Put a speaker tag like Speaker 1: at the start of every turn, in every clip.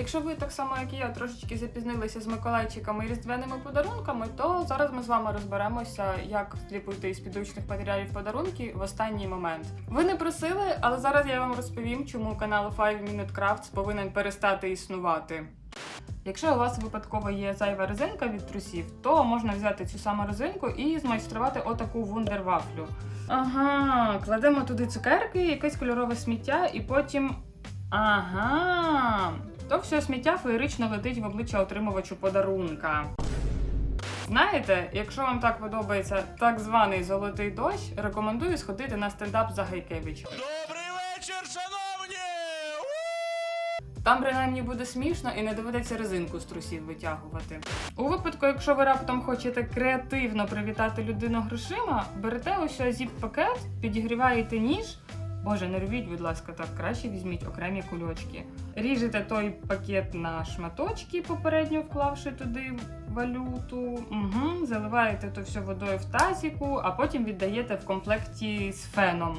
Speaker 1: Якщо ви так само, як і я, трошечки запізнилися з Миколайчиками і різдвяними подарунками, то зараз ми з вами розберемося, як зліпити із підручних матеріалів подарунки в останній момент. Ви не просили, але зараз я вам розповім, чому канал 5 Minute Crafts повинен перестати існувати. Якщо у вас випадково є зайва резинка від трусів, то можна взяти цю саму резинку і змайструвати отаку вундервафлю. Ага, кладемо туди цукерки, якесь кольорове сміття, і потім. Ага. То все сміття феєрично летить в обличчя отримувачу подарунка. Знаєте, якщо вам так подобається так званий золотий дощ, рекомендую сходити на стендап за Гайкевича.
Speaker 2: Добрий вечір, шановні!
Speaker 1: Там принаймні буде смішно і не доведеться резинку з трусів витягувати. У випадку, якщо ви раптом хочете креативно привітати людину грошима, берете ось зіп-пакет, підігріваєте ніж. Боже, не робіть, будь ласка, так краще візьміть окремі кульочки. Ріжете той пакет на шматочки, попередньо вклавши туди валюту. Угу, заливаєте то все водою в тазіку, а потім віддаєте в комплекті з феном.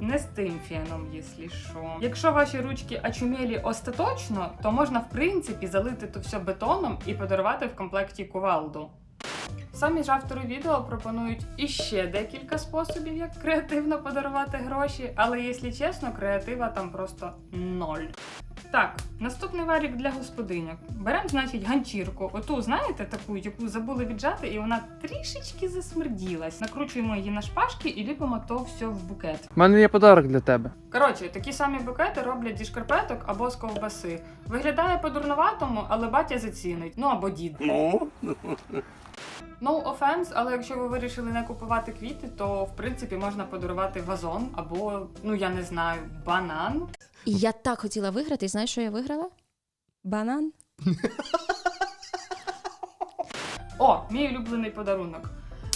Speaker 1: Не з тим феном, якщо що. Якщо ваші ручки очумілі остаточно, то можна в принципі залити то все бетоном і подарувати в комплекті кувалду. Самі ж автори відео пропонують іще декілька способів, як креативно подарувати гроші, але якщо чесно, креатива там просто ноль. Так, наступний варік для господиняк. Беремо, значить, ганчірку. Оту, знаєте, таку, яку забули віджати, і вона трішечки засмерділась. Накручуємо її на шпажки і ліпимо то все в букет.
Speaker 3: У мене є подарок для тебе.
Speaker 1: Коротше, такі самі букети роблять зі шкарпеток або з ковбаси. Виглядає по-дурноватому, але батя зацінить. Ну або дід.
Speaker 2: Ну,
Speaker 1: No offense, але якщо ви вирішили не купувати квіти, то в принципі можна подарувати вазон або, ну я не знаю, банан.
Speaker 4: І я так хотіла виграти, і знаєш, що я виграла? Банан.
Speaker 1: О, мій улюблений подарунок.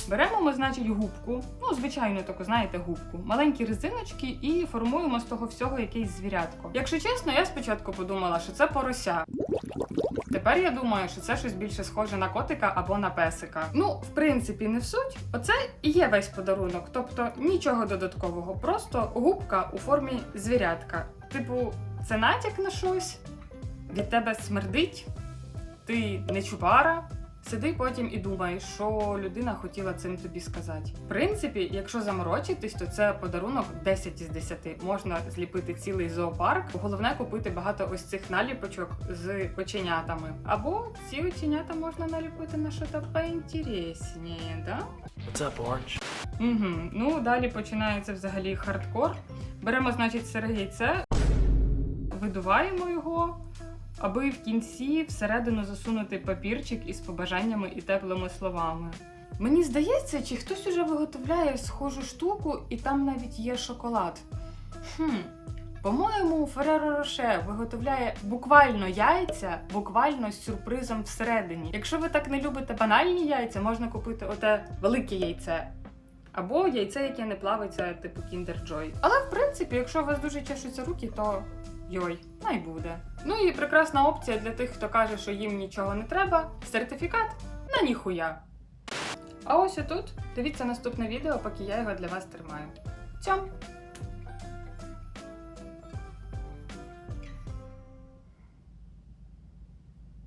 Speaker 1: Беремо ми, значить, губку, ну, звичайно, таку, знаєте, губку, маленькі резиночки і формуємо з того всього якесь звірятко. Якщо чесно, я спочатку подумала, що це порося. Тепер я думаю, що це щось більше схоже на котика або на песика. Ну, в принципі, не в суть. Оце і є весь подарунок. Тобто нічого додаткового, просто губка у формі звірятка. Типу, це натяк на щось, від тебе смердить, ти не чубара. Сиди потім і думай, що людина хотіла цим тобі сказати. В принципі, якщо заморочитись, то це подарунок 10 із 10. Можна зліпити цілий зоопарк. Головне купити багато ось цих наліпочок з оченятами. Або ці оченята можна наліпити на щось поінтересніше, да?
Speaker 2: What's up, Orange?
Speaker 1: Угу. Ну, далі починається взагалі хардкор. Беремо, значить, сире яйце, видуваємо його, аби в кінці всередину засунути папірчик із побажаннями і теплими словами. Мені здається, чи хтось уже виготовляє схожу штуку, і там навіть є шоколад. Хм. По-моєму, Ferrero Rocher виготовляє буквально яйця, буквально з сюрпризом всередині. Якщо ви так не любите банальні яйця, можна купити оте велике яйце. Або яйце, яке не плавиться, типу Kinder Joy. Але в принципі, якщо у вас дуже чешуться руки, то йой, най буде. Ну і прекрасна опція для тих, хто каже, що їм нічого не треба. Сертифікат на ніхуя. А ось отут дивіться наступне відео, поки я його для вас тримаю. Цьом!